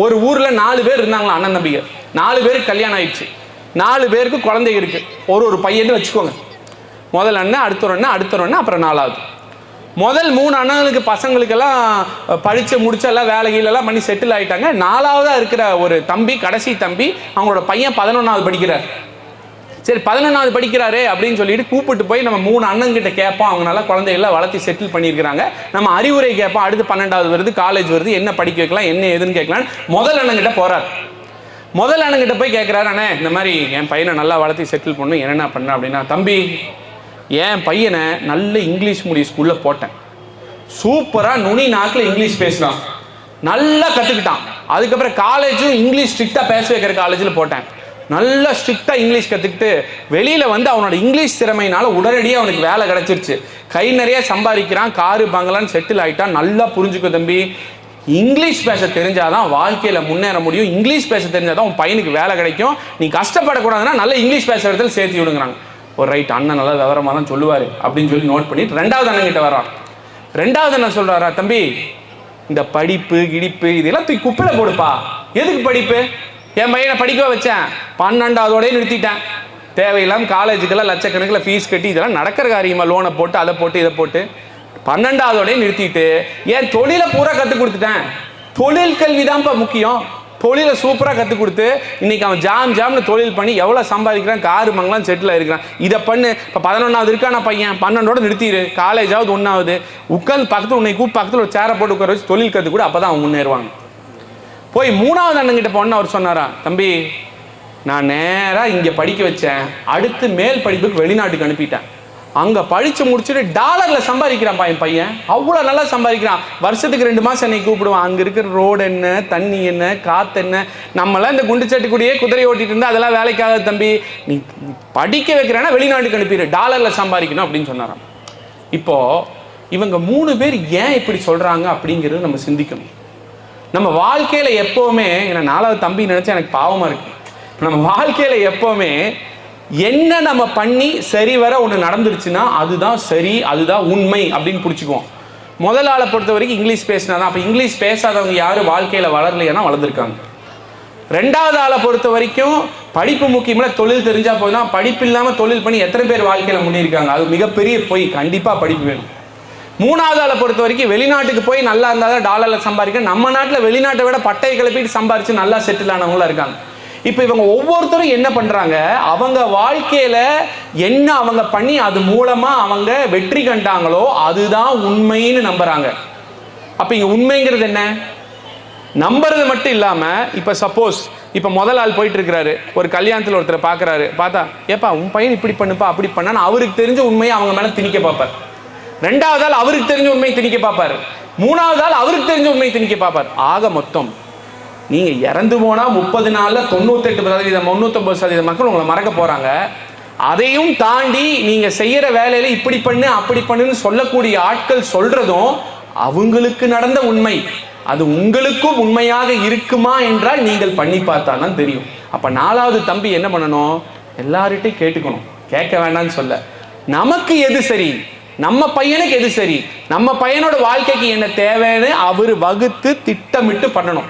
ஒரு ஊர்ல நாலு பேர் இருந்தாங்களா அண்ணன் தம்பிங்க. நாலு பேருக்கு கல்யாணம் ஆயிடுச்சு. நாலு பேருக்கு குழந்தை இருக்கு. ஒரு ஒரு பையன் வச்சுக்கோங்க. முதல் அண்ணன் அடுத்த ஒரு அண்ணன் அடுத்த ஒரு அண்ணன் அப்புறம் நாலாவது. முதல் மூணு அண்ணனுக்கு பசங்களுக்கெல்லாம் படித்து முடிச்சு எல்லாம் வேலைகளெல்லாம் பண்ணி செட்டில் ஆயிட்டாங்க. நாலாவதாக இருக்கிற ஒரு தம்பி கடைசி தம்பி அவங்களோட பையன் பதினொன்றாவது படிக்கிறார். சரி பதினொன்றாவது படிக்கிறாரே அப்படின்னு சொல்லிட்டு கூப்பிட்டு போய் நம்ம மூணு அண்ணங்கிட்ட கேட்போம். அவங்க நல்லா குழந்தைகளை வளர்த்தி செட்டில் பண்ணியிருக்கிறாங்க. நம்ம அறிவுரை கேட்போம். அடுத்து பன்னெண்டாவது வருது காலேஜ் வருது என்ன படிக்க வைக்கலாம் என்ன ஏதுன்னு கேட்கலாம் முதல் அண்ணன்கிட்ட போகிறார் முதல் அண்ணங்கிட்ட போய் கேட்குறாரு அண்ணே இந்த மாதிரி என் பையனை நல்லா வளர்த்தி செட்டில் பண்ணும் என்னென்ன பண்ண? அப்படின்னா தம்பி என் பையனை நல்ல இங்கிலீஷ் மீடியம் ஸ்கூலில் போட்டேன். சூப்பராக நுனி நாக்கில் இங்கிலீஷ் பேசுகிறான் நல்லா கற்றுக்கிட்டான் அதுக்கப்புறம் காலேஜும் இங்கிலீஷ் ஸ்ட்ரிக்டாக பேச வைக்கிற காலேஜில் போட்டேன். நல்லா ஸ்ட்ரிக்டாக இங்கிலீஷ் கற்றுக்கிட்டு வெளியில் வந்து அவனோட இங்கிலீஷ் திறமையினால உடனடியாக அவனுக்கு வேலை கிடச்சிருச்சு. கை நிறைய சம்பாதிக்கிறான் காரு பங்களான்னு செட்டில் ஆகிட்டான் நல்லா புரிஞ்சுக்கோ தம்பி. இங்கிலீஷ் பேச தெரிஞ்சாதான் வாழ்க்கையில் முன்னேற முடியும். இங்கிலீஷ் பேச தெரிஞ்சாதான் உன் பையனுக்கு வேலை கிடைக்கும். நீ கஷ்டப்படக்கூடாதுன்னா நல்ல இங்கிலீஷ் பேசுறதுல சேர்த்து விடுங்கிறாங்க. ஒரு ரைட் அண்ணன் நல்லா விவரமாக தான் சொல்லுவார். அப்படின்னு சொல்லி நோட் பண்ணிட்டு ரெண்டாவது அண்ணன் கிட்ட வரான் ரெண்டாவது அண்ணன் சொல்கிறாரா தம்பி இந்த படிப்பு கிடிப்பு இதெல்லாம் தூக்கி குப்பையில போடுப்பா. எதுக்கு படிப்பு? என் பையனை படிக்க வச்சேன். பன்னெண்டாவதோடய நிறுத்திட்டேன். தேவையில்லாமல் காலேஜுக்கெல்லாம் லட்சக்கணக்கில் ஃபீஸ் கட்டி இதெல்லாம் நடக்கிற காரியமாக லோனை போட்டு அதை போட்டு இதை போட்டு. பன்னெண்டாவதோடய நிறுத்திட்டு ஏன் தொழிலை பூரா கற்றுக் கொடுத்துட்டேன். தொழில் கல்வி தான்ப்பா முக்கியம். தொழிலை சூப்பராக கற்றுக் கொடுத்து இன்றைக்கி அவன் ஜாம் ஜாம்னு தொழில் பண்ணி எவ்வளோ சம்பாதிக்கிறான்? காரு மங்கலாம் செட்டில் இருக்கிறான். இதை பண்ணு. இப்போ பதினொன்றாவது இருக்கான பையன்? பன்னெண்டோட நிறுத்திடு காலேஜாவது ஒன்றாவது உட்காந்து பக்கத்தில் உன்னை கூப்பிட்டு பக்கத்தில் ஒரு சேரை போட்டு உட்கார வச்சு தொழில் கற்றுக் கூட அப்போ தான் அவங்க முன்னேறுவாங்க. போய் மூணாவது அண்ணன்கிட்ட போன அவர் சொன்னாரா? தம்பி நான் நேராக இங்கே படிக்க வச்சேன். அடுத்து மேல் படிப்புக்கு வெளிநாட்டுக்கு அனுப்பிட்டேன். அங்கே படித்து முடிச்சுட்டு டாலரில் சம்பாதிக்கிறான்ப்பா என் பையன். அவ்வளோ நல்லா சம்பாதிக்கிறான். வருஷத்துக்கு ரெண்டு மாதம் என்னை கூப்பிடுவான். அங்கே இருக்கிற ரோடு என்ன தண்ணி என்ன காற்று என்ன நம்மளாம் இந்த குண்டு கூடயே குதிரை ஓட்டிகிட்டு இருந்தால் அதெல்லாம் வேலைக்காக தம்பி. நீ படிக்க வைக்கிறேன்னா வெளிநாட்டுக்கு அனுப்பிடு. டாலரில் சம்பாதிக்கணும் அப்படின்னு சொன்னாராம். இப்போது இவங்க மூணு பேர் ஏன் இப்படி சொல்கிறாங்க அப்படிங்கிறது நம்ம சிந்திக்கணும். நம்ம வாழ்க்கையில் எப்போவுமே ஏன்னா நாலாவது தம்பி நினச்சா எனக்கு பாவமாக இருக்குது நம்ம வாழ்க்கையில் எப்போவுமே என்ன நம்ம பண்ணி சரி வர ஒன்று நடந்துருச்சுன்னா அதுதான் சரி அதுதான் உண்மை அப்படின்னு பிடிச்சிக்குவோம். முதல் ஆளை பொறுத்த வரைக்கும் இங்கிலீஷ் பேசினா தான். அப்போ இங்கிலீஷ் பேசாதவங்க யாரும் வாழ்க்கையில் வளரலையானா வளர்ந்துருக்காங்க. ரெண்டாவது ஆளை பொறுத்த வரைக்கும் படிப்பு முக்கியமாக தொழில் தெரிஞ்சால் போதும். படிப்பு இல்லாமல் தொழில் பண்ணி எத்தனை பேர் வாழ்க்கையில் முன்னிருக்காங்க அது மிகப்பெரிய பொய். கண்டிப்பாக படிப்பு வேணும். மூணாவது ஆளை பொறுத்த வரைக்கும் வெளிநாட்டுக்கு போய் நல்லா இருந்தால் தான் டாலரில் சம்பாதிக்க. நம்ம நாட்டில் வெளிநாட்டை விட பட்டையை கிளப்பிட்டு சம்பாரித்து நல்லா செட்டில் ஆனவங்களாம் இருக்காங்க. இப்போ இவங்க ஒவ்வொருத்தரும் என்ன பண்ணுறாங்க அவங்க வாழ்க்கையில் என்ன அவங்க பண்ணி அது மூலமாக அவங்க வெற்றி கண்டாங்களோ அதுதான் உண்மைன்னு நம்புறாங்க. அப்போ இங்கே உண்மைங்கிறது என்ன? நம்புறது மட்டும் இல்லாமல் இப்போ சப்போஸ் இப்போ முதல் ஆள் போயிட்டு இருக்கிறாரு ஒரு கல்யாணத்தில் ஒருத்தரை பார்க்குறாரு பார்த்தா ஏப்பா உன் பையன் இப்படி பண்ணுப்பா அப்படி பண்ணான்னு அவருக்கு தெரிஞ்ச உண்மையை அவங்க மேலே திணிக்க பார்ப்பார். ரெண்டாவது ஆள் அவருக்கு தெரிஞ்ச உண்மையை திணிக்க பார்ப்பார். மூணாவது ஆள் அவருக்கு தெரிஞ்ச உண்மையை திணிக்க பார்ப்பார். ஆக மொத்தம் நீங்கள் இறந்து போனால் முப்பது நாளில் தொண்ணூத்தெட்டு சதவீதம் முந்நூற்றம்பது சதவீதம் மக்கள் உங்களை மறக்க போகிறாங்க அதையும் தாண்டி நீங்கள் செய்கிற வேலையில் இப்படி பண்ணு அப்படி பண்ணுன்னு சொல்லக்கூடிய ஆட்கள் சொல்கிறதும் அவங்களுக்கு நடந்த உண்மை. அது உங்களுக்கும் உண்மையாக இருக்குமா என்றால் நீங்கள் பண்ணி பார்த்தா தான் தெரியும். அப்போ நாலாவது தம்பி என்ன பண்ணணும்? எல்லார்கிட்டையும் கேட்டுக்கணும். கேட்க வேண்டாம்னு சொல்ல. நமக்கு எது சரி? நம்ம பையனுக்கு எது சரி? நம்ம பையனோட வாழ்க்கைக்கு என்ன தேவைன்னு அவர் வகுத்து திட்டமிட்டு பண்ணணும்.